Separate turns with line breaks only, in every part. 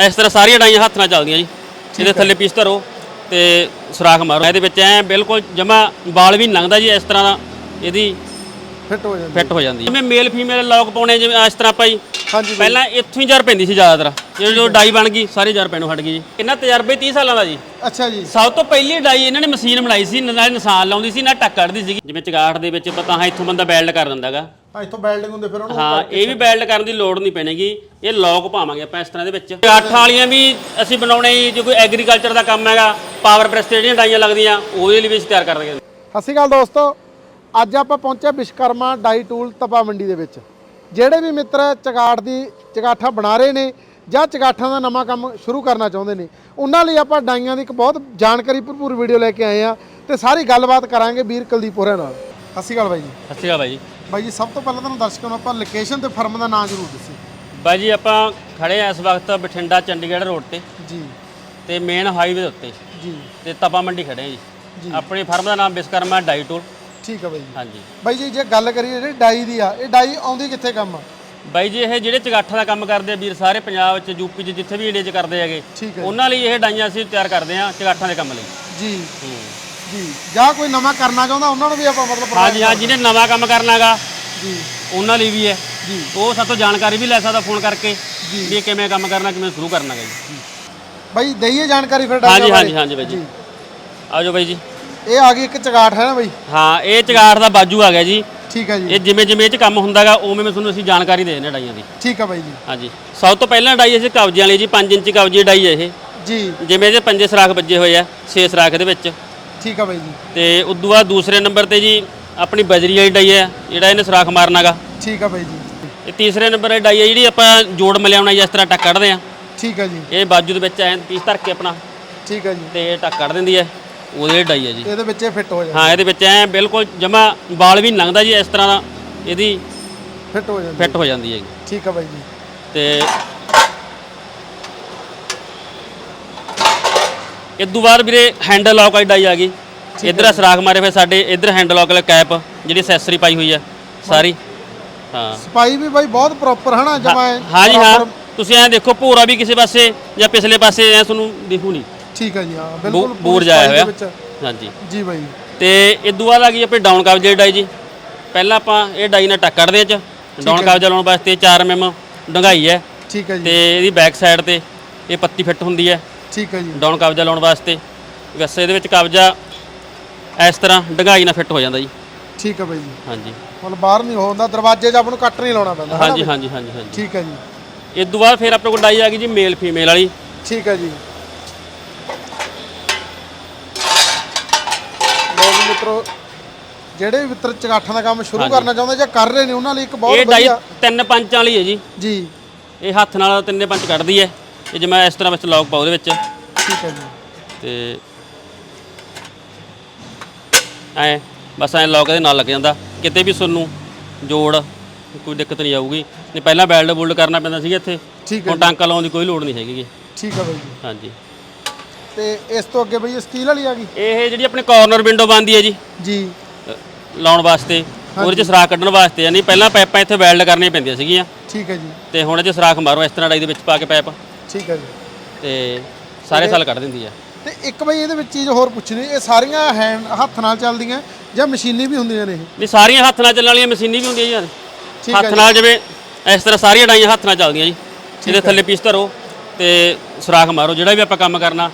ਇਸ ਤਰ੍ਹਾਂ ਸਾਰੀਆਂ ਡਾਈਆਂ ਹੱਥ ਨਾਲ ਚੱਲਦੀਆਂ ਜੀ। ਇਹਦੇ ਥੱਲੇ ਪੀਸ ਧਰੋ ਤੇ ਸੁਰਾਖ ਮਾਰੋ। ਇਹਦੇ ਵਿੱਚ ਐ ਬਿਲਕੁਲ ਜਮਾ ਬਾਲ ਵੀ ਨੀ ਲੰਘਦਾ ਜੀ ਇਸ ਤਰ੍ਹਾਂ ਦਾ ਇਹਦੀ
ਫਿੱਟ ਹੋ ਜਾਂਦੀ
ਫਿੱਟ ਹੋ ਜਾਂਦੀ ਜਿਵੇਂ ਮੇਲ ਫੀਮੇਲ ਲੌਕ ਪਾਉਣੇ ਜਿਵੇਂ ਇਸ ਤਰ੍ਹਾਂ ਪਾਈ
ਹਾਂਜੀ
ਪਹਿਲਾਂ ਇੱਥੋਂ ਹੀ ਜਰ ਪੈਂਦੀ ਸੀ ਜ਼ਿਆਦਾਤਰ। ਜਦੋਂ ਡਾਈ ਬਣ ਗਈ ਸਾਰੇ ਜਰ ਪੈਣੋਂ ਹਟ ਗਈ ਜੀ। ਇਹਨਾਂ ਤਜਰਬੇ 30 ਸਾਲਾਂ ਦਾ ਜੀ।
ਅੱਛਾ ਜੀ।
ਸਭ ਤੋਂ ਪਹਿਲੀ ਡਾਈ ਇਹਨਾਂ ਨੇ ਮਸ਼ੀਨ ਬਣਾਈ ਸੀ ਨਾਲੇ ਨਿਸ਼ਾਨ ਲਾਉਂਦੀ ਸੀ ਨਾ ਟੱਕ ਕੱਢਦੀ ਸੀ ਜਿਵੇਂ ਚਗਾਠ ਦੇ ਵਿੱਚ ਪਤਾ ਹਾਂ ਇੱਥੋਂ ਬੰਦਾ ਬੈਲਡ ਕਰ ਦਿੰਦਾਗਾ
ਹਾਂ ਇੱਥੋਂ ਬੈਲਡਿੰਗ ਹੁੰਦੇ ਫਿਰ ਉਹਨੂੰ
ਹਾਂ ਇਹ ਵੀ ਬੈਲਡ ਕਰਨ ਦੀ ਲੋੜ ਨਹੀਂ ਪੈਣੇਗੀ। ਇਹ ਲੌਕ ਪਾਵਾਂਗੇ ਆਪਾਂ ਇਸ ਤਰ੍ਹਾਂ ਦੇ ਵਿੱਚ। ਅੱਠ ਵਾਲੀਆਂ ਵੀ ਅਸੀਂ ਬਣਾਉਣੇ ਜੀ, ਜੇ ਕੋਈ ਐਗਰੀਕਲਚਰ ਦਾ ਕੰਮ ਹੈਗਾ ਪਾਵਰ ਪ੍ਰੈਸ ਤੇ ਜਿਹੜੀਆਂ ਡਾਈਆਂ ਲੱਗਦੀਆਂ ਉਹਦੇ ਲਈ ਵੀ ਅਸੀਂ ਤਿਆਰ ਕਰ ਦਾਂਗੇ
ਸਤਿ ਸ਼੍ਰੀ ਅਕਾਲ ਦੋਸਤੋ ਅੱਜ ਆਪਾਂ ਪਹੁੰਚੇ ਵਿਸ਼ਕਰਮਾ ਡਾਈ ਟੂਲ ਤਪਾ ਮੰਡੀ ਦੇ ਵਿੱਚ। ਜਿਹੜੇ ਵੀ ਮਿੱਤਰ ਚਗਾਠ ਦੀ ਚਗਾਠਾਂ ਬਣਾ ਰਹੇ ਨੇ ਜਾਂ ਚਗਾਠਾਂ ਦਾ ਨਵਾਂ ਕੰਮ ਸ਼ੁਰੂ ਕਰਨਾ ਚਾਹੁੰਦੇ ਨੇ ਉਹਨਾਂ ਲਈ ਆਪਾਂ ਡਾਈਆਂ ਦੀ ਇੱਕ ਬਹੁਤ ਜਾਣਕਾਰੀ ਭਰਪੂਰ ਵੀਡੀਓ ਲੈ ਕੇ ਆਏ ਆ ਤੇ ਸਾਰੀ ਗੱਲਬਾਤ ਕਰਾਂਗੇ ਵੀਰ ਕੁਲਦੀਪ ਹੋਰਾਂ ਨਾਲ। ਸਤਿ ਸ਼੍ਰੀ ਅਕਾਲ ਬਾਈ ਜੀ।
ਸਤਿ ਸ਼੍ਰੀ ਅਕਾਲ ਬਾਈ ਜੀ।
ਬਾਈ ਜੀ ਸਭ ਤੋਂ ਪਹਿਲਾਂ ਤੁਹਾਨੂੰ ਦਰਸ਼ਕਾਂ ਨੂੰ ਆਪਾਂ ਲੋਕੇਸ਼ਨ ਤੇ ਫਰਮ ਦਾ ਨਾਮ ਜ਼ਰੂਰ ਦੱਸੋ
ਬਾਈ ਜੀ ਆਪਾਂ ਖੜੇ ਆ ਇਸ ਵਕਤ ਬਠਿੰਡਾ ਚੰਡੀਗੜ੍ਹ ਰੋਡ ਤੇ।
ਜੀ।
ਤੇ ਮੇਨ ਹਾਈਵੇ ਦੇ ਉੱਤੇ।
ਜੀ।
ਤੇ ਤਪਾ ਮੰਡੀ ਖੜੇ ਆ
ਜੀ।
ਆਪਣੀ ਫਰਮ ਦਾ ਨਾਮ ਵਿਸਕਰਮਾ ਡਾਈ ਟੂਲ
ਠੀਕ ਹੈ ਬਾਈ ਜੀ।
ਹਾਂਜੀ।
ਬਾਈ ਜੀ ਜੇ ਗੱਲ ਕਰੀਏ ਜਿਹੜੀ ਡਾਈ ਦੀ ਆ ਇਹ ਡਾਈ ਆਉਂਦੀ ਕਿੱਥੇ ਕੰਮ ਆ?
ਬਾਈ ਜੀ ਇਹ ਜਿਹੜੇ ਚਗਾਠਾਂ ਦਾ ਕੰਮ ਕਰਦੇ ਆ ਵੀਰ ਸਾਰੇ ਪੰਜਾਬ 'ਚ ਯੂਪੀ 'ਚ ਜਿੱਥੇ ਵੀ ਇੰਡੀਆ 'ਚ ਕਰਦੇ ਹੈਗੇ। ਉਹਨਾਂ ਲਈ ਇਹ ਡਾਈਆਂ ਅਸੀਂ ਤਿਆਰ ਕਰਦੇ ਆ ਚਗਾਠਾਂ ਦੇ ਕੰਮ ਲਈ।
ਜੀ। ਜੀ। ਜਾਂ ਕੋਈ ਨਵਾਂ ਕਰਨਾ ਚਾਹੁੰਦਾ ਉਹਨਾਂ ਨੂੰ ਵੀ ਆਪਾਂ ਮਤਲਬ
ਹਾਂਜੀ ਹਾਂ ਜਿਹਨੇ ਨਵਾਂ ਕੰਮ ਕਰਨਾਗਾ
ਜੀ।
ਉਹਨਾਂ ਲਈ ਵੀ ਹੈ।
ਜੀ।
ਉਹ ਸਾਤੋਂ ਜਾਣਕਾਰੀ ਵੀ ਲੈ ਸਕਦਾ ਫੋਨ ਕਰਕੇ ਵੀ ਇਹ ਕਿਵੇਂ ਕੰਮ ਕਰਨਾ ਕਿਵੇਂ ਸ਼ੁਰੂ ਕਰਨਾ ਗਾ ਜੀ।
ਬਾਈ ਦਈਏ ਜਾਣਕਾਰੀ ਫਿਰ ਡਾਈ
ਹਾਂਜੀ ਹਾਂਜੀ ਹਾਂਜੀ ਬਾਈ ਜੀ। ਆਜੋ ਬਾਈ ਜੀ।
ਇਹ ਆ ਗਈ ਇੱਕ ਚਗਾਠ ਹੈ ਨਾ ਬਾਈ?
ਹਾਂ ਇਹ ਚਗਾਠ ਦਾ ਬਾਜੂ ਆ ਗਿਆ ਜੀ।
ਠੀਕ ਹੈ ਜੀ।
ਇਹ ਜਿਵੇਂ ਜਿਵੇਂ ਇਹ 'ਚ ਕੰਮ ਹੁੰਦਾਗਾ ਉਵੇਂ ਮੈਂ ਤੁਹਾਨੂੰ ਅਸੀਂ ਜਾਣਕਾਰੀ ਦੇ ਦਿੰਦੇ ਡਾਈਆਂ ਦੀ।
ਠੀਕ ਹੈ ਬਾਈ ਜੀ।
ਹਾਂਜੀ। ਸਭ ਤੋਂ ਪਹਿਲਾਂ ਡਾਈ ਅਸੀਂ ਕਬਜੇ ਵਾਲੀ ਜੀ 5 ਇੰਚ ਕਬਜੇ ਡਾਈ ਹੈ ਇਹ।
ਜੀ।
ਜਿਵੇਂ ਇਹਦੇ ਪੰਜੇ ਸਰਾਖ ਵੱਜੇ ਹੋਏ ਆ 6 ਸਰਾਖ ਦੇ ਵਿੱਚ।
ਠੀਕ ਹੈ ਬਾਈ ਜੀ।
ਤੇ ਉਦੋਂ ਬਾਅਦ ਦੂਸਰੇ ਨੰਬਰ ਤੇ ਜੀ ਆਪਣੀ ਬਜਰੀ ਵਾਲੀ ਡਾਈ ਹੈ ਜਿਹੜਾ ਇਹਨੇ ਸਰਾਖ ਮਾਰਨਾਗਾ।
ਠੀਕ ਹੈ ਬਾਈ ਜੀ।
ਇਹ ਤੀਸਰੇ ਨੰਬਰ ਦੀ ਡਾਈ ਹੈ ਜਿਹੜੀ ਆਪਾਂ ਜੋੜ ਮਿਲਾਉਣਾ ਜੀ ਇਸ ਤਰ੍ਹਾਂ ਟੱਕ ਕੱਢਦੇ ਆ।
ਠੀਕ ਹੈ ਜੀ।
ਇਹ ਬਾਜੂ ਦੇ ਵਿੱਚ ਐ ਪੀਸ ਧਰ ਕੇ ਆਪਣਾ
ਠੀਕ ਹੈ ਜੀ।
ਤੇ ਇਹ ਟੱਕ ਕੱਢ ਦਿੰਦੀ ਹੈ ਉਹਦੇ ਡਾਈ ਹੈ ਜੀ।
ਇਹਦੇ ਵਿੱਚ ਇਹ ਫਿੱਟ ਹੋ ਜਾਂਦਾ।
ਹਾਂ ਇਹਦੇ ਵਿੱਚ ਐ ਬਿਲਕੁਲ ਜਮਾ ਬਾਲ ਵੀ ਲੰਘਦਾ ਜੀ ਇਸ ਤਰ੍ਹਾਂ ਦਾ ਇਹਦੀ
ਫਿੱਟ ਹੋ ਜਾਂਦਾ।
ਫਿੱਟ ਹੋ ਜਾਂਦੀ ਹੈ
ਠੀਕ ਹੈ ਬਾਈ ਜੀ।
ਤੇ ਇਦੋਂ ਬਾਅਦ ਵੀਰੇ ਹੈਂਡਲ ਲੌਕ ਵਾਲੀ ਡਾਈ ਆ ਗਈ। ਇਧਰ ਸਰਾਖ ਮਾਰੇ ਫਿਰ ਸਾਡੇ ਇਧਰ ਹੈਂਡਲ ਲੌਕ ਵਾਲਾ ਕੈਪ ਜਿਹੜੀ ਅਸੈਸਰੀ ਪਾਈ ਹੋਈ ਹੈ ਸਾਰੀ। ਹਾਂ।
ਸਪਾਈ ਵੀ ਬਾਈ ਬਹੁਤ ਪ੍ਰੋਪਰ ਹੈ ਨਾ ਜਮਾ
ਹਾਂ ਜੀ ਹਾਂ। ਤੁਸੀਂ ਐ ਦੇਖੋ ਭੋਰਾ ਵੀ ਕਿਸੇ ਪਾਸੇ ਜਾਂ ਪਿਛਲੇ ਪਾਸੇ ਐ ਤੁਹਾਨੂੰ ਦਿਖੂ ਨਹੀਂ।
ਠੀਕ ਹੈ ਜੀ ਹਾਂ ਬਿਲਕੁਲ
ਬੂਰ
ਪੂਰੀ
ਜਾਇਆ ਹੋਇਆ। ਹਾਂਜੀ।
ਜੀ ਬਾਈ।
ਤੇ ਇਦੋਂ ਬਾਅਦ ਆ ਗਈ ਆਪਣੀ ਡਾਊਨ ਕਵਜ ਦੀ ਡਾਈ ਜੀ। ਪਹਿਲਾਂ ਆਪਾਂ ਇਹ ਡਾਈ ਨਾਲ ਟੱਕ ਕੱਢਦੇ ਚ। ਡਾਊਨ ਕਵਜ ਲਾਉਣ ਵਾਸਤੇ 4 mm ਡੰਗਾਈ ਹੈ।
ਠੀਕ ਹੈ
ਤੇ
ਜੀ
ਇਹਦੀ ਬੈਕ ਸਾਈਡ ਤੇ ਇਹ ਪੱਤੀ ਫਿੱਟ ਹੁੰਦੀ ਹੈ।
ਠੀਕ ਹੈ ਜੀ।
ਡਾਊਨ ਕਬਜ਼ਾ ਲਾਉਣ ਵਾਸਤੇ ਵੈਸੇ ਇਹਦੇ ਵਿੱਚ ਕਬਜ਼ਾ ਇਸ ਤਰ੍ਹਾਂ ਡੰਗਾਈ ਨਾਲ ਫਿੱਟ ਹੋ ਜਾਂਦਾ ਜੀ।
ਠੀਕ ਹੈ ਬਾਈ ਜੀ।
ਹਾਂਜੀ।
ਮਤਲਬ ਬਾਹਰ ਨਹੀਂ ਹੁੰਦਾ ਦਰਵਾਜ਼ੇ 'ਚ ਆਪ ਨੂੰ ਕੱਟ ਨਹੀਂ ਲਾਉਣਾ ਪੈਂਦਾ ਹੈ ਨਾ
ਹਾਂਜੀ
ਬਾਈ?
ਹਾਂਜੀ ਹਾਂਜੀ ਹਾਂਜੀ।
ਠੀਕ ਹੈ ਜੀ।
ਇਸ ਤੋਂ ਬਾਅਦ ਫਿਰ ਆਪਣੇ ਕੋਲ ਡਾਈ ਆ ਗਈ ਜੀ ਮੇਲ ਫੀਮੇਲ ਵਾਲੀ।
ਠੀਕ ਹੈ ਜੀ। ਲੋ ਜੀ ਮਿੱਤਰੋ ਜਿਹੜੇ ਵੀ ਮਿੱਤਰ ਚਗਾਠਾਂ ਦਾ ਕੰਮ ਸ਼ੁਰੂ ਕਰਨਾ ਚਾਹੁੰਦੇ ਜਾਂ ਕਰ ਰਹੇ ਨੇ ਉਹਨਾਂ ਲਈ ਇੱਕ
ਇਹ
ਬਹੁਤ
ਡਾਈ
ਵਧੀਆ
ਤਿੰਨ ਪੰਚਾਂ ਵਾਲੀ ਹੈ ਜੀ।
ਜੀ।
ਇਹ ਹੱਥ ਨਾਲ ਤਿੰਨੇ ਪੰਚ ਕੱਢਦੀ ਹੈ। ਇਹ ਜਿਵੇਂ ਇਸ ਤਰ੍ਹਾਂ ਵਿੱਚ ਲੌਕ ਪਾਓ ਉਹਦੇ ਵਿੱਚ।
ਠੀਕ ਹੈ ਜੀ।
ਤੇ ਐ ਬਸ ਐ ਲੌਕ ਦੇ ਨਾਲ ਲੱਗ ਜਾਂਦਾ। ਕਿਤੇ ਵੀ ਤੁਹਾਨੂੰ ਜੋੜ ਕੋਈ ਦਿੱਕਤ ਨਹੀਂ ਆਊਗੀ। ਨਹੀਂ ਪਹਿਲਾਂ ਬੈਲਡ ਬੁਲਡ ਕਰਨਾ ਪੈਂਦਾ ਸੀਗਾ ਇੱਥੇ।
ਠੀਕ ਹੈ
ਹੁਣ ਟਾਂਕਾ ਲਾਉਣ ਦੀ ਕੋਈ ਲੋੜ ਨਹੀਂ ਹੈਗੀ ਗੀ।
ਠੀਕ ਹੈ ਬਾਈ ਜੀ।
ਹਾਂਜੀ।
ਤੇ ਇਸ ਤੋਂ ਅੱਗੇ ਬਈ ਸਟੀਲ ਵਾਲੀ ਆ ਗਈ?
ਇਹ ਜਿਹੜੀ ਆਪਣੀ ਕਾਰਨਰ ਵਿੰਡੋ ਬੰਦੀ ਹੈ ਜੀ।
ਜੀ।
ਅ, ਲਾਉਣ ਵਾਸਤੇ। ਉਹਦੇ ਚ ਸਰਾਖ ਕੱਢਣ ਵਾਸਤੇ ਯਾਨੀ ਪਹਿਲਾਂ ਪਾਈਪਾਂ ਇੱਥੇ ਵੈਲਡ ਕਰਨੀਆਂ ਪੈਂਦੀਆਂ ਸੀਗੀਆਂ।
ਠੀਕ ਹੈ ਜੀ।
ਤੇ ਹੁਣ ਇਹ 'ਚ ਸਰਾਖ ਮਾਰੋ ਇਸ ਤਰ੍ਹਾਂ ਡਾਈ ਦੇ ਵਿੱਚ ਪਾ ਕੇ ਪਾਈਪ।
ਠੀਕ ਹੈ ਜੀ।
ਤੇ ਸਾਰੇ ਸਾਲ ਕੱਢ ਦਿੰਦੀ ਹੈ
ਤੇ ਇੱਕ ਬਈ ਇਹਦੇ ਵਿੱਚ ਚੀਜ਼ ਹੋਰ ਪੁੱਛਣੀ ਇਹ ਸਾਰੀਆਂ ਹੈਂਡ ਹੱਥ ਨਾਲ ਚੱਲਦੀਆਂ ਜਾਂ ਮਸ਼ੀਨੀ ਵੀ ਹੁੰਦੀਆਂ ਨੇ ਇਹ?
ਨਹੀਂ ਸਾਰੀਆਂ ਹੱਥ ਨਾਲ ਚੱਲਣ ਵਾਲੀਆਂ ਮਸ਼ੀਨੀ ਵੀ ਹੁੰਦੀਆਂ ਜੀ ਯਾਰ।
ਠੀਕ ਹੈ
ਹੱਥ ਨਾਲ ਜਿਵੇਂ ਇਸ ਤਰ੍ਹਾਂ ਸਾਰੀਆਂ ਡਾਈਆਂ ਹੱਥ ਨਾਲ ਚੱਲਦੀਆਂ ਜੀ। ਇਹਦੇ ਥੱਲੇ ਪੀਸ ਧਰੋ ਤੇ ਸੁਰਾਖ ਮਾਰੋ। ਜਿਹੜਾ ਵੀ ਆਪਾਂ ਕੰਮ ਕਰਨਾ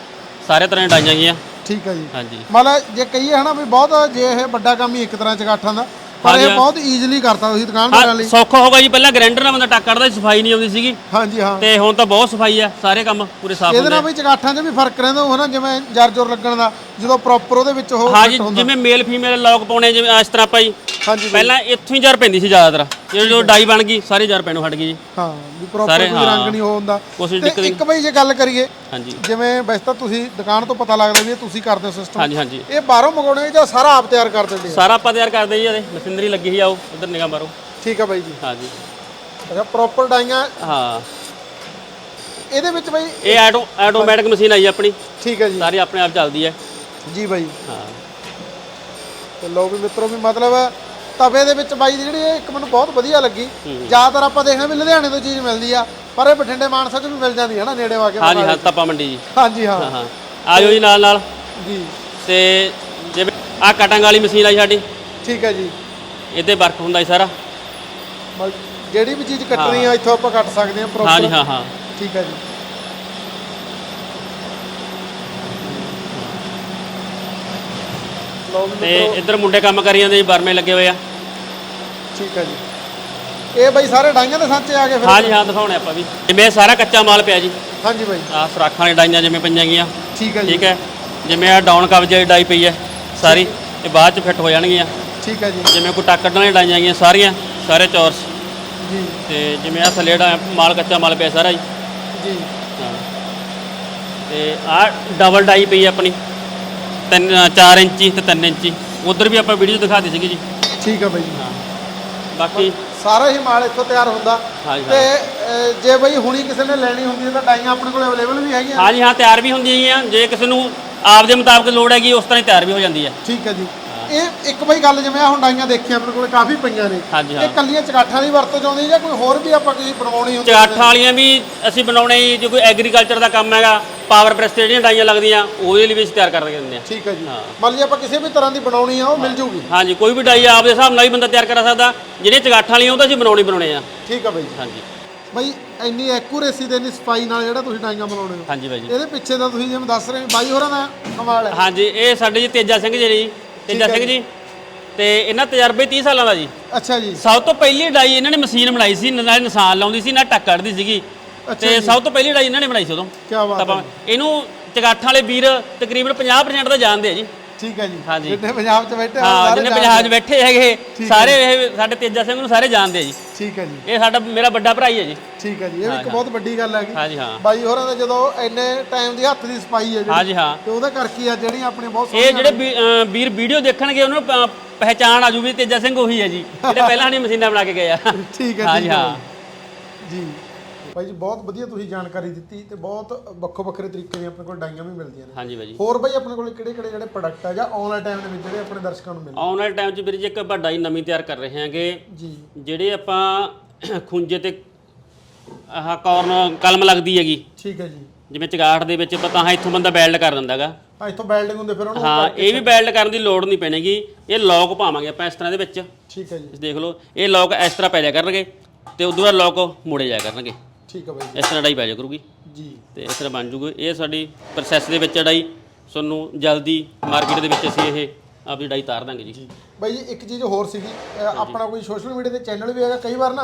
ਸਾਰੇ ਤਰ੍ਹਾਂ ਦੀਆਂ ਡਾਈਆਂ ਗੀਆਂ
ਠੀਕ ਹੈ ਜੀ।
ਹਾਂਜੀ।
ਮਤਲਬ ਜੇ ਕਹੀਏ ਹਨਾ ਵੀ ਬਹੁਤ ਜੇ ਇਹ ਵੱਡਾ ਕੰਮ ਹੀ ਇੱਕ ਤਰ੍ਹਾਂ ਚਗਾਠਾਂ ਦਾ ਪਰ
ਹਾਂਜੀ,
ਇਹ। ਬਹੁਤ ਈਜ਼ੀਲੀ ਕਰਤਾ ਤੁਸੀਂ ਦੁਕਾਨਦਾਰਾਂ ਲਈ।
ਸੌਖਾ ਹੋ ਗਿਆ ਜੀ ਪਹਿਲਾਂ ਗ੍ਰੈਂਡਰ ਨਾਲ ਬੰਦਾ ਟੱਕ ਕੱਢਦਾ ਸਫ਼ਾਈ ਨਹੀਂ ਆਉਂਦੀ ਸੀਗੀ।
ਹਾਂਜੀ ਹਾਂ।
ਤੇ ਹੁਣ ਤਾਂ ਬਹੁਤ ਸਫ਼ਾਈ ਆ ਸਾਰੇ ਕੰਮ ਪੂਰੇ ਸਾਫ਼
ਇਹਦੇ
ਹੁੰਦੇ
ਨਾਲ ਵੀ ਚਗਾਠਾਂ 'ਚ ਵੀ ਫ਼ਰਕ ਰਹਿੰਦਾ ਉਹ ਹਨਾ ਜਿਵੇਂ ਜਰ ਜੋਰ ਲੱਗਣ ਦਾ ਜਦੋਂ ਪ੍ਰੋਪਰ ਉਹਦੇ ਵਿੱਚ ਉਹ
ਹਾਂ ਜੀ ਜਿਵੇਂ ਮੇਲ ਫੀਮੇਲ ਲੌਕ ਪਾਉਣੇ ਜਿਵੇਂ ਇਸ ਤਰ੍ਹਾਂ ਪਾਈ
ਹਾਂਜੀ
ਪਹਿਲਾਂ ਇੱਥੋਂ ਹੀ ਜਰ ਪੈਂਦੀ ਸੀ ਜ਼ਿਆਦਾਤਰ। ਜਦੋਂ ਜਦੋਂ ਡਾਈ ਬਣ ਗਈ ਸਾਰੇ ਜਰ ਪੈਣੋਂ ਹਟ ਗਈ ਜੀ।
ਹਾਂ ਵੀ ਪ੍ਰੋਪਰ
ਸਾਰੇ,
ਕੋਈ
ਹਾਂ।
ਰੰਗ ਨਹੀਂ ਉਹ ਹੁੰਦਾ।
ਕੁਛ
ਤੇ
ਦਿੱਕਤ
ਇੱਕ ਬਈ ਜੇ ਗੱਲ ਕਰੀਏ
ਹਾਂਜੀ।
ਜਿਵੇਂ ਵੈਸੇ ਤਾਂ ਤੁਸੀਂ ਦੁਕਾਨ ਤੋਂ ਪਤਾ ਲੱਗਦਾ ਵੀ ਇਹ ਤੁਸੀਂ ਕਰਦੇ ਹੋ ਸਿਸਟਮ
ਹਾਂਜੀ ਹਾਂਜੀ।
ਇਹ ਬਾਹਰੋਂ ਮੰਗਾਉਣੇ ਜਾਂ ਸਾਰਾ ਆਪ ਤਿਆਰ ਕਰ ਦਿੰਦੇ ਆ?
ਸਾਰਾ ਆਪਾਂ ਤਿਆਰ ਕਰਦੇ ਜੀ ਇਹਦੇ। ਮਸ਼ੀਨਰੀ ਲੱਗੀ ਹੋਈ ਆਓ ਉਧਰ ਨਿਗਾਹ ਮਾਰੋ।
ਠੀਕ ਹੈ ਬਾਈ ਜੀ।
ਹਾਂਜੀ
ਅੱਛਾ ਪ੍ਰੋਪਰ ਡਾਈਆਂ।
ਹਾਂ।
ਇਹਦੇ ਵਿੱਚ ਬਾਈ
ਇਹ ਆਟੋ ਆਟੋਮੈਟਿਕ ਮਸ਼ੀਨ ਆਈ ਆਪਣੀ।
ਠੀਕ ਹੈ ਜੀ।
ਸਾਰੀ ਆਪਣੇ ਆਪ ਚੱਲਦੀ ਹੈ
ਜੀ ਬਾਈ।
ਹਾਂ।
ਤੇ ਲੋ ਵੀ ਮਿੱਤਰੋ ਵੀ ਮਤਲਬ ਤਵੇ ਦੇ ਵਿੱਚ ਬਾਈ ਦੀ ਜਿਹੜੀ ਇਹ ਇੱਕ ਮੈਨੂੰ ਬਹੁਤ ਵਧੀਆ ਲੱਗੀ। ਜ਼ਿਆਦਾਤਰ ਆਪਾਂ ਦੇਖਦੇ ਵੀ ਲੁਧਿਆਣੇ ਤੋਂ ਚੀਜ਼ ਮਿਲਦੀ ਆ ਪਰ ਇਹ ਬਠਿੰਡੇ ਮਾਨਸਾ 'ਚ ਵੀ ਮਿਲ ਜਾਂਦੀ ਹੈ ਨਾ ਨੇੜੇ ਆ ਕੇ।
ਹਾਂਜੀ ਹਾਂ ਤਪਾ ਮੰਡੀ ਜੀ।
ਹਾਂਜੀ
ਹਾਂ। ਹਾਂ ਆਜੋ ਜੀ ਨਾਲ ਨਾਲ।
ਜੀ।
ਤੇ ਜਿਵੇਂ ਆ ਕਟਿੰਗ ਵਾਲੀ ਮਸ਼ੀਨ ਆਈ ਸਾਡੀ।
ਠੀਕ ਹੈ ਜੀ।
ਇਹਦੇ ਵਰਕ ਹੁੰਦਾ ਜੀ ਸਾਰਾ।
ਜਿਹੜੀ ਵੀ ਚੀਜ਼ ਕੱਟਣੀ ਆ ਇੱਥੋਂ ਆਪਾਂ ਕੱਟ ਸਕਦੇ ਹਾਂ ਪ੍ਰੋਪਰ
ਹਾਂਜੀ ਹਾਂ ਹਾਂ।
ਠੀਕ ਹੈ ਜੀ। ਲਓ ਵੀ
ਤੇ
ਮਿੱਤਰੋ,
ਇੱਧਰ ਮੁੰਡੇ ਕੰਮ ਕਰੀ ਜਾਂਦੇ ਜੀ ਬਰਮੇ ਲੱਗੇ ਹੋਏ ਆ।
ਠੀਕ ਹੈ ਜੀ। ਇਹ ਬਈ ਸਾਰੇ ਡਾਈਆਂ ਦੇ ਸਾਂਚੇ ਆ ਗਏ ਫਿਰ?
ਹਾਂਜੀ ਹਾਂ ਦਿਖਾਉਣੇ ਆਪਾਂ ਵੀ। ਜਿਵੇਂ ਇਹ ਸਾਰਾ ਕੱਚਾ ਮਾਲ ਪਿਆ ਜੀ।
ਹਾਂਜੀ ਬਾਈ।
ਆ ਸਰਾਖਾਂ ਵਾਲੀ ਡਾਈਆਂ ਜਿਵੇਂ ਪਈਆਂ ਗੀਆਂ
ਠੀਕ ਹੈ ਜੀ।
ਠੀਕ ਹੈ। ਜਿਵੇਂ ਆ ਡਾਊਨ ਕਵਜ ਵਾਲੀ ਡਾਈ ਪਈ ਹੈ ਸਾਰੀ। ਇਹ ਬਾਅਦ ਚ ਫਿੱਟ ਹੋ ਜਾਣਗੀਆਂ।
ਠੀਕ ਹੈ ਜੀ।
ਜਿਵੇਂ ਕੋਈ ਟੱਕ ਕੱਢਣ ਵਾਲੀ ਡਾਈਆਂ ਗੀਆਂ ਸਾਰੀਆਂ ਸਾਰੇ ਚੌਰਸ।
ਜੀ।
ਤੇ ਜਿਵੇਂ ਆ ਥੱਲੇ ਡਾ ਮਾਲ ਕੱਚਾ ਮਾਲ ਪਿਆ ਸਾਰਾ ਜੀ।
ਜੀ।
ਹਾਂ। ਤੇ ਆ ਡਬਲ ਡਾਈ ਪਈ ਹੈ ਆਪਣੀ। 3 4 ਇੰਚੀ ਤੇ 3 ਇੰਚੀ। ਉਧਰ ਵੀ ਆਪਾਂ ਵੀਡੀਓ ਦਿਖਾਤੀ ਸੀਗੀ ਜੀ।
ਠੀਕ ਹੈ ਬਾਈ ਜੀ।
ਹਾਂ। ਬਾਕੀ
ਸਾਰਾ ਹੀ ਮਾਲ ਇੱਥੋਂ ਤਿਆਰ ਹੁੰਦਾ।
ਹਾਂਜੀ,
ਤੇ ਅਹ, ਜੇ ਬਈ ਹੁਣੀ ਕਿਸੇ ਨੇ ਲੈਣੀ ਹੁੰਦੀ ਹੈ ਤਾਂ ਡਾਈਆਂ ਆਪਣੇ ਕੋਲ ਅਵੇਲੇਬਲ ਵੀ ਹੈਗੀਆਂ।
ਹਾਂਜੀ ਹਾਂ ਤਿਆਰ ਵੀ ਹੁੰਦੀਆਂ ਜੇ ਕਿਸੇ ਨੂੰ ਆਪ ਦੇ ਮੁਤਾਬਕ ਲੋੜ ਹੈਗੀ ਉਸ ਤਰ੍ਹਾਂ ਹੀ ਤਿਆਰ ਵੀ ਹੋ ਜਾਂਦੀ ਹੈ।
ਠੀਕ ਹੈ ਜੀ। ਇਹ ਇੱਕ ਬਈ ਗੱਲ ਜਿਵੇਂ ਆਹ ਹੁਣ ਡਾਈਆਂ ਦੇਖੀਆਂ ਆਪਣੇ ਕੋਲ ਕਾਫੀ ਪਈਆਂ ਨੇ।
ਹਾਂਜੀ
ਇਹ
ਹਾਂ
ਕੱਲੀਆਂ ਚਗਾਠਾਂ ਦੀ ਵਰਤੋਂ ਚ ਆਉਂਦੀ ਜਾਂ ਕੋਈ ਹੋਰ ਵੀ ਆਪਾਂ ਕੋਈ ਬਣਵਾਉਣੀ ਹੁੰਦੀ
ਚਗਾਠਾਂ ਵਾਲੀਆਂ ਵੀ ਅਸੀਂ ਬਣਾਉਣੇ ਜੀ ਜੇ ਕੋਈ ਐਗਰੀਕਲਚਰ ਦਾ ਕੰਮ ਹੈਗਾ ਪਾਵਰ ਪ੍ਰੈਸ ਤੇ ਜਿਹੜੀਆਂ ਡਾਈਆਂ ਲੱਗਦੀਆਂ ਉਹਦੇ ਲਈ ਵੀ ਅਸੀਂ ਤਿਆਰ ਕਰਕੇ ਦਿੰਦੇ ਹਾਂ।
ਠੀਕ ਹੈ ਜੀ। ਮੰਨ ਲਈ ਆਪਾਂ ਕਿਸੇ ਵੀ ਤਰ੍ਹਾਂ ਦੀ ਬਣਾਉਣੀ ਆ ਉਹ ਮਿਲ ਜੂਗੀ।
ਹਾਂਜੀ ਕੋਈ ਵੀ ਡਾਈ ਆਪ ਦੇ ਹਿਸਾਬ ਨਾਲ ਹੀ ਬੰਦਾ ਤਿਆਰ ਕਰਾ ਸਕਦਾ। ਜਿਹੜੀਆਂ ਚਗਾਠਾਂ ਵਾਲੀਆਂ ਉਹ ਤਾਂ ਅਸੀਂ ਬਣਾਉਣੀ ਬਣਾਉਣੇ ਆ।
ਠੀਕ ਹੈ ਬਾਈ।
ਹਾਂਜੀ।
ਬਈ ਇੰਨੀ ਐਕੂਰੇਸੀ ਤੇ ਇੰਨੀ ਸਫ਼ਾਈ ਨਾਲ ਜਿਹੜਾ ਤੁਸੀਂ ਡਾਈਆਂ ਬਣਾਉਣੇ ਹੋ।
ਹਾਂਜੀ ਬਾਈ ਜੀ।
ਇਹਦੇ ਪਿੱਛੇ ਦਾ ਤੁਸੀਂ ਜਿਵੇਂ ਦੱਸ ਰਹੇ ਹੋ ਬਾਈ ਹੋਰਾਂ ਦਾ ਕਮਾਲ ਹੈ।
ਹਾਂਜੀ ਇਹ ਸਾਡੇ ਜੀ ਤੇਜਾ ਸਿੰਘ ਜੀ ਨੇ ਜੀ। ਤੇਜਾ ਸਿੰਘ ਜੀ। ਤੇ ਇਹਨਾਂ ਤਜਰਬੇ 30 ਸਾਲਾਂ ਦਾ ਜੀ।
ਅੱਛਾ ਜੀ।
ਸਭ ਤੋਂ ਪਹਿਲੀ ਡਾਈ ਇਹਨਾਂ ਨੇ ਮਸ਼ੀਨ ਬਣਾਈ ਸੀ ਨਾਲ ਨਿਸ਼ਾਨ ਲਾਉਂਦੀ ਸੀ ਨਾ ਟੱਕ ਕੱਢਦੀ ਸੀਗੀ। ਤੇ ਸਭ ਤੋਂ ਪਹਿਲੀ ਡਾਈ ਇਹਨਾਂ ਨੇ ਬਣਾਈ ਸੀ ਉਦੋਂ।
ਕੀ ਬਾਤ ਹੈ
ਇਹਨੂੰ ਚਗਾਠਾਂ ਵਾਲੇ ਵੀਰ ਤਕਰੀਬਨ 50% ਤਾਂ ਜਾਣਦੇ ਆ ਜੀ।
ਠੀਕ ਹੈ ਜੀ।
ਹਾਂਜੀ।
ਜਿੰਨੇ ਪੰਜਾਬ 'ਚ ਬੈਠੇ
ਹਾਂ
ਜਾਣਦੇ
ਪੰਜਾਬ 'ਚ ਬੈਠੇ ਹੈਗੇ ਸਾਰੇ ਇਹ ਸਾਡੇ ਤੇਜਾ ਸਿੰਘ ਨੂੰ ਸਾਰੇ ਜਾਣਦੇ ਆ ਜੀ।
ਠੀਕ ਹੈ ਜੀ।
ਇਹ ਸਾਡਾ ਮੇਰਾ ਵੱਡਾ ਭਰਾ ਹੀ ਹੈ ਜੀ।
ਠੀਕ ਹੈ ਜੀ ਇਹ ਇੱਕ ਬਹੁਤ ਵੱਡੀ ਗੱਲ ਹੈਗੀ।
ਹਾਂਜੀ ਹਾਂ।
ਬਾਈ ਹੋਰਾਂ ਦਾ ਜਦੋਂ ਇੰਨੇ ਟਾਈਮ ਦੀ ਹੱਥ ਦੀ ਸਫ਼ਾਈ ਹੈ ਜਿਹੜੀ
ਹਾਂਜੀ ਹਾਂ।
ਤੇ ਉਹਦੇ ਕਰਕੇ ਆ ਜਿਹੜੀ ਆਪਣੀ ਬਹੁਤ
ਇਹ ਜਿਹੜੇ ਵੀਰ ਵੀਡੀਓ ਦੇਖਣਗੇ ਉਹਨਾਂ ਨੂੰ ਪਹਿਚਾਣ ਆ ਜੂ ਵੀ ਤੇਜਾ ਸਿੰਘ ਉਹੀ ਹੈ ਜੀ। ਜਿਹੜੇ ਪਹਿਲਾਂ ਨਹੀਂ ਮਸ਼ੀਨਾਂ ਬਣਾ ਕੇ ਗਏ ਆ।
ਠੀਕ ਹੈ ਹੈ
ਹਾਂ।
ਜੀ। ਭਾਈ ਜੀ ਬਹੁਤ ਵਧੀਆ ਤੁਸੀਂ ਜਾਣਕਾਰੀ ਦਿੱਤੀ ਤੇ ਬਹੁਤ ਵੱਖੋ ਵੱਖਰੇ ਤਰੀਕੇ ਦੀਆਂ ਆਪਣੇ ਕੋਲ ਡਾਈਆਂ ਵੀ ਮਿਲਦੀਆਂ ਨੇ।
ਹਾਂਜੀ ਬਾਈ ਜੀ।
ਹੋਰ ਬਾਈ ਆਪਣੇ ਕੋਲ ਕਿਹੜੇ ਕਿਹੜੇ ਜਿਹੜੇ ਪ੍ਰੋਡਕਟ ਆ ਜਾਂ ਆਨਲਾਈਨ ਟਾਈਮ ਦੇ ਵਿੱਚ ਜਿਹੜੇ ਆਪਣੇ ਦਰਸ਼ਕਾਂ ਨੂੰ ਮਿਲਣ
ਆਉਣ ਵਾਲੇ ਟਾਈਮ 'ਚ ਵੀਰ ਜੀ ਇੱਕ ਵੱਡਾ ਹੀ ਨਵੀਂ ਤਿਆਰ ਕਰ ਰਹੇ ਹਾਂਗੇ।
ਜੀ।
ਜਿਹੜੇ ਆਪਾਂ ਖੁੰਝੇ ਤੇ ਆਹ ਕਾਰਨ ਕਲਮ ਲੱਗਦੀ ਹੈਗੀ।
ਠੀਕ ਹੈ ਜੀ।
ਜਿਵੇਂ ਚਗਾਠ ਦੇ ਵਿੱਚ ਪਤਾ ਹਾਂ ਇੱਥੋਂ ਬੰਦਾ ਬੈਲਡ ਕਰ ਦਿੰਦਾਗਾ
ਆ ਇੱਥੋਂ ਬੈਲਡਿੰਗ ਹੁੰਦੇ ਫਿਰ ਉਹਨੂੰ
ਹਾਂ ਇਹ ਵੀ ਬੈਲਡ ਕਰਨ ਦੀ ਲੋੜ ਨਹੀਂ ਪੈਣੇਗੀ। ਇਹ ਲੌਕ ਪਾਵਾਂਗੇ ਆਪਾਂ ਇਸ ਤਰ੍ਹਾਂ ਦੇ ਵਿੱਚ।
ਠੀਕ ਹੈ ਜੀ।
ਦੇਖ ਲਓ ਇਹ ਲੌਕ ਇਸ ਤਰ੍ਹਾਂ ਪੈ ਜਾ ਕਰਨਗੇ ਤੇ ਉਦੋਂ ਬਾਅਦ ਲੌਕ ਮੁੜੇ ਜਾ ਕਰਨਗੇ।
ਠੀਕ ਹੈ ਬਾਈ
ਇਸ ਤਰ੍ਹਾਂ ਡਾਈ ਪੈ ਜਾ ਕਰੂਗੀ।
ਜੀ।
ਤੇ ਇਸ ਤਰ੍ਹਾਂ ਬਣ ਜੂਗੀ। ਇਹ ਸਾਡੀ ਪ੍ਰੋਸੈਸ ਦੇ ਵਿੱਚ ਡਾਈ। ਤੁਹਾਨੂੰ ਜਲਦੀ ਮਾਰਕੀਟ ਦੇ ਵਿੱਚ ਅਸੀਂ ਇਹ ਆਪਦੀ ਡਾਈ ਤਾਰ ਦਾਂਗੇ ਜੀ।
ਜੀ। ਬਾਈ ਜੀ ਇੱਕ ਚੀਜ਼ ਹੋਰ ਸੀਗੀ। ਅਹ ਆਪਣਾ ਕੋਈ ਸੋਸ਼ਲ ਮੀਡੀਆ ਤੇ ਚੈਨਲ ਵੀ ਹੈਗਾ ਕਈ ਵਾਰ ਨਾ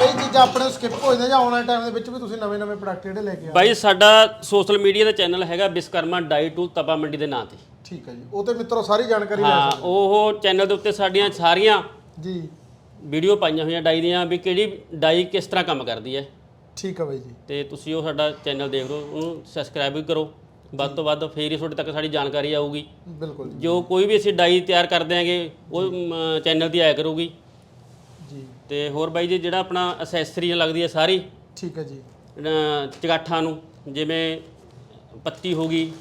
ਕਈ ਚੀਜ਼ਾਂ ਆਪਣੇ ਸਕਿਪ ਹੋ ਜਾਂਦੀਆਂ ਜਾਂ ਆਨਲਾਈਨ ਟਾਈਮ ਦੇ ਵਿੱਚ ਵੀ ਤੁਸੀਂ ਨਵੇਂ ਨਵੇਂ ਪ੍ਰੋਡਕਟ ਜਿਹੜੇ ਲੈ ਕੇ ਆ
ਬਾਈ ਸਾਡਾ ਸੋਸ਼ਲ ਮੀਡੀਆ ਦਾ ਚੈਨਲ ਹੈਗਾ ਵਿਸਕਰਮਾ ਡਾਈ ਟੂਲ ਤਪਾ ਮੰਡੀ ਦੇ ਨਾਂ ਤੇ।
ਠੀਕ ਹੈ ਜੀ। ਉਹ ਤੇ ਮਿੱਤਰੋ ਸਾਰੀ ਜਾਣਕਾਰੀ ਲੈ
ਹਾਂ ਉਹ ਚੈਨਲ ਦੇ ਉੱਤੇ ਸਾਡੀਆਂ ਸਾਰੀਆਂ
ਜੀ।
ਵੀਡੀਓ ਪਾਈਆਂ ਹੋਈਆਂ ਡਾਈ ਦੀਆਂ ਵੀ ਕਿਹੜੀ ਡਾਈ ਕਿਸ ਤਰ੍ਹਾਂ ਕੰਮ ਕਰਦੀ ਹੈ।
ਠੀਕ ਹੈ ਬਾਈ ਜੀ।
ਤੇ ਤੁਸੀਂ ਉਹ ਸਾਡਾ ਚੈਨਲ ਦੇਖ ਲਓ ਉਹਨੂੰ ਸਬਸਕ੍ਰਾਈਬ ਵੀ ਕਰੋ। ਵੱਧ ਤੋਂ ਵੱਧ ਫੇਰ ਹੀ ਤੁਹਾਡੇ ਤੱਕ ਸਾਡੀ ਜਾਣਕਾਰੀ ਆਊਗੀ।
ਬਿਲਕੁਲ ਜੀ।
ਜੋ ਕੋਈ ਵੀ ਅਸੀਂ ਡਾਈ ਤਿਆਰ ਕਰਦੇ ਆਂਗੇ ਉਹ ਚੈਨਲ ਦੀ ਆਇਆ ਕਰੂਗੀ।
ਜੀ।
ਤੇ ਹੋਰ ਬਾਈ ਜੀ ਜਿਹੜਾ ਆਪਣਾ ਅਸੈਸਰੀ ਲੱਗਦੀ ਹੈ ਸਾਰੀ
ਠੀਕ ਹੈ ਜੀ।
ਚਗਾਠਾਂ ਨੂੰ ਜਿਵੇਂ ਪੱਤੀ ਹੋ ਗਈ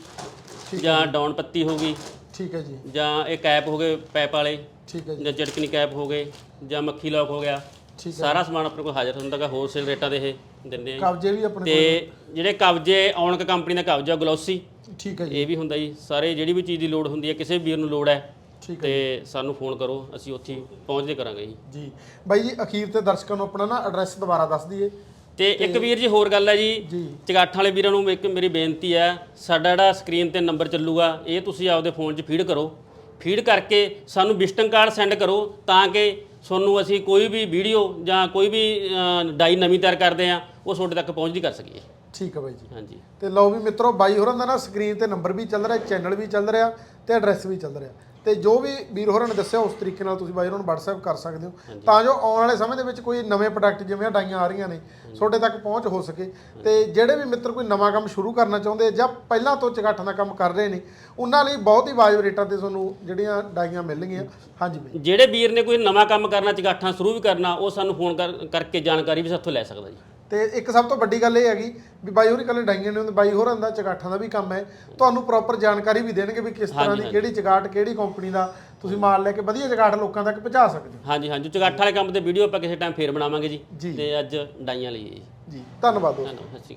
ਜਾਂ ਡਾਊਨ ਪੱਤੀ ਹੋ ਗਈ
ਠੀਕ ਹੈ ਜੀ।
ਜਾਂ ਇਹ ਕੈਪ ਹੋ ਗਏ ਪੈਪ ਵਾਲੇ
ਠੀਕ ਹੈ ਜੀ।
ਜਾਂ ਚਟਕਣੀ ਕੈਪ ਹੋ ਗਏ ਜਾਂ ਮੱਖੀ ਲੌਕ ਹੋ ਗਿਆ।
ਠੀਕ
ਸਾਰਾ ਸਮਾਨ ਆਪਣੇ ਕੋਲ ਹਾਜ਼ਰ ਹੁੰਦਾ ਹੈਗਾ ਹੋਲਸੇਲ ਰੇਟਾਂ ਦੇ ਇਹ ਦਿੰਦੇ ਆ
ਕਬਜੇ ਵੀ ਆਪਣੇ
ਤੇ ਜਿਹੜੇ ਕਬਜੇ ਔਨਕ ਕੰਪਨੀ ਦਾ ਕਬਜਾ ਗਲੋਸੀ
ਕੋਲ ਠੀਕ ਹੈ ਜੀ।
ਇਹ ਵੀ ਹੁੰਦਾ ਜੀ। ਸਾਰੇ ਜਿਹੜੀ ਵੀ ਚੀਜ਼ ਦੀ ਲੋੜ ਹੁੰਦੀ ਹੈ ਕਿਸੇ ਵੀ ਵੀਰ ਨੂੰ ਲੋੜ ਹੈ
ਠੀਕ ਹੈ
ਤੇ ਸਾਨੂੰ ਫੋਨ ਕਰੋ ਅਸੀਂ ਉੱਥੇ ਹੀ ਪਹੁੰਚਦੇ ਕਰਾਂਗੇ ਜੀ।
ਜੀ। ਬਾਈ ਜੀ ਅਖੀਰ ਤੇ ਦਰਸ਼ਕਾਂ ਨੂੰ ਆਪਣਾ ਨਾ ਐਡਰੈਸ ਦੁਬਾਰਾ ਦੱਸ ਦਈਏ।
ਤੇ ਇੱਕ ਵੀਰ ਜੀ ਹੋਰ ਗੱਲ ਹੈ ਜੀ।
ਜੀ।
ਚਗਾਠਾਂ ਵਾਲੇ ਵੀਰਾਂ ਨੂੰ ਇੱਕ ਮੇਰੀ ਬੇਨਤੀ ਹੈ ਸਾਡਾ ਜਿਹੜਾ ਸਕਰੀਨ ਤੇ ਨੰਬਰ ਚੱਲੂਗਾ ਇਹ ਤੁਸੀਂ ਆਪਦੇ ਫੋਨ 'ਚ ਫੀਡ ਕਰੋ। ਫੀਡ ਕਰਕੇ ਸਾਨੂੰ ਵਿਜ਼ਿਟਿੰਗ ਕਾਰਡ ਸੈਂਡ ਕਰੋ ਤਾਂ ਕਿ ਤੁਹਾਨੂੰ ਅਸੀਂ ਕੋਈ ਵੀ ਵੀਡੀਓ ਜਾਂ ਕੋਈ ਵੀ ਡਾਈ ਨਵੀਂ ਤਿਆਰ ਕਰਦੇ ਆ ਉਹ ਤੁਹਾਡੇ ਤੱਕ ਪਹੁੰਚਦੀ ਕਰ ਸਕੀਏ।
ਠੀਕ ਹੈ ਬਾਈ ਜੀ।
ਹਾਂਜੀ।
ਤੇ ਲਓ ਵੀ ਮਿੱਤਰੋ ਬਾਈ ਹੋਰਾਂ ਦਾ ਨਾ ਸਕਰੀਨ ਤੇ ਨੰਬਰ ਵੀ ਚੱਲ ਰਿਹਾ ਚੈਨਲ ਵੀ ਚੱਲ ਰਿਹਾ ਤੇ ਐਡਰੈਸ ਵੀ ਚੱਲ ਰਿਹਾ। ਤੇ ਜੋ ਵੀ ਵੀਰ ਹੋਰਾਂ ਨੇ ਦੱਸਿਆ ਉਸ ਤਰੀਕੇ ਨਾਲ ਤੁਸੀਂ ਬਾਈ ਹੋਰਾਂ ਨੂੰ WhatsApp ਕਰ ਸਕਦੇ ਹੋ। ਤਾਂ ਜੋ ਆਉਣ ਵਾਲੇ ਸਮੇਂ ਦੇ ਵਿੱਚ ਕੋਈ ਨਵੇਂ ਪ੍ਰੋਡਕਟ ਜਿਵੇਂ ਆਹ ਡਾਈਆਂ ਆ ਰਹੀਆਂ ਨੇ ਤੁਹਾਡੇ ਤੱਕ ਪਹੁੰਚ ਹੋ ਸਕੇ। ਤੇ ਜਿਹੜੇ ਵੀ ਮਿੱਤਰ ਕੋਈ ਨਵਾਂ ਕੰਮ ਸ਼ੁਰੂ ਕਰਨਾ ਚਾਹੁੰਦੇ ਜਾਂ ਪਹਿਲਾਂ ਤੋਂ ਚਗਾਠਾਂ ਦਾ ਕੰਮ ਕਰ ਰਹੇ ਨੇ ਉਹਨਾਂ ਲਈ ਬਹੁਤ ਹੀ ਵਾਜਬ ਰੇਟਾਂ ਤੇ ਤੁਹਾਨੂੰ ਜਿਹੜੀਆਂ ਡਾਈਆਂ ਮਿਲਣਗੀਆਂ। ਹਾਂਜੀ ਬਾਈ।
ਜਿਹੜੇ ਵੀਰ ਨੇ ਕੋਈ ਨਵਾਂ ਕੰਮ ਕਰਨਾ ਚਗਾਠਾਂ ਸ਼ੁਰੂ ਵੀ ਕਰਨਾ ਉਹ ਸਾਨੂੰ ਫੋਨ ਕਰ- ਕਰਕੇ ਜਾਣਕਾਰੀ ਵੀ ਸਾਥੋਂ ਲੈ ਸਕਦਾ ਜੀ।
ਤੇ ਇੱਕ ਸਭ ਤੋਂ ਵੱਡੀ ਗੱਲ ਇਹ ਹੈਗੀ ਵੀ ਬਾਈ ਹੋਰੀ ਕੱਲੇ ਡਾਈਆਂ ਨੇ ਹੁੰਦੇ ਬਾਈ ਹੋਰਾਂ ਦਾ ਚਗਾਠਾਂ ਦਾ ਵੀ ਕੰਮ ਹੈ। ਤੁਹਾਨੂੰ ਪ੍ਰੋਪਰ ਜਾਣਕਾਰੀ ਵੀ ਦੇਣਗੇ ਵੀ ਕਿਸ ਤਰ੍ਹਾਂ ਦੀ ਕਿਹੜੀ ਚਗਾਟ ਕਿਹੜੀ ਕੰਪਨੀ ਦਾ ਤੁਸੀਂ ਮਾਲ ਲੈ ਕੇ ਵਧੀਆ ਚਗਾਟ ਲੋਕਾਂ ਤੱਕ ਪਹੁੰਚਾ ਸਕਦੇ ਹੋ।
ਹਾਂਜੀ ਹਾਂਜੀ। ਚਗਾਠਾਂ ਵਾਲੇ ਕੰਮ ਤੇ ਵੀਡੀਓ ਆਪਾਂ ਕਿਸੇ ਟਾਈਮ ਫੇਰ ਬਣਾਵਾਂਗੇ
ਜੀ।
ਤੇ ਅੱਜ ਡਾਈਆਂ ਲਈ ਜੀ।
ਜੀ। ਧੰਨਵਾਦ ਦੋਸਤੋ।
ਧੰਨਵਾਦ ਸਤਿ ਸ਼੍ਰੀ ਅਕਾਲ।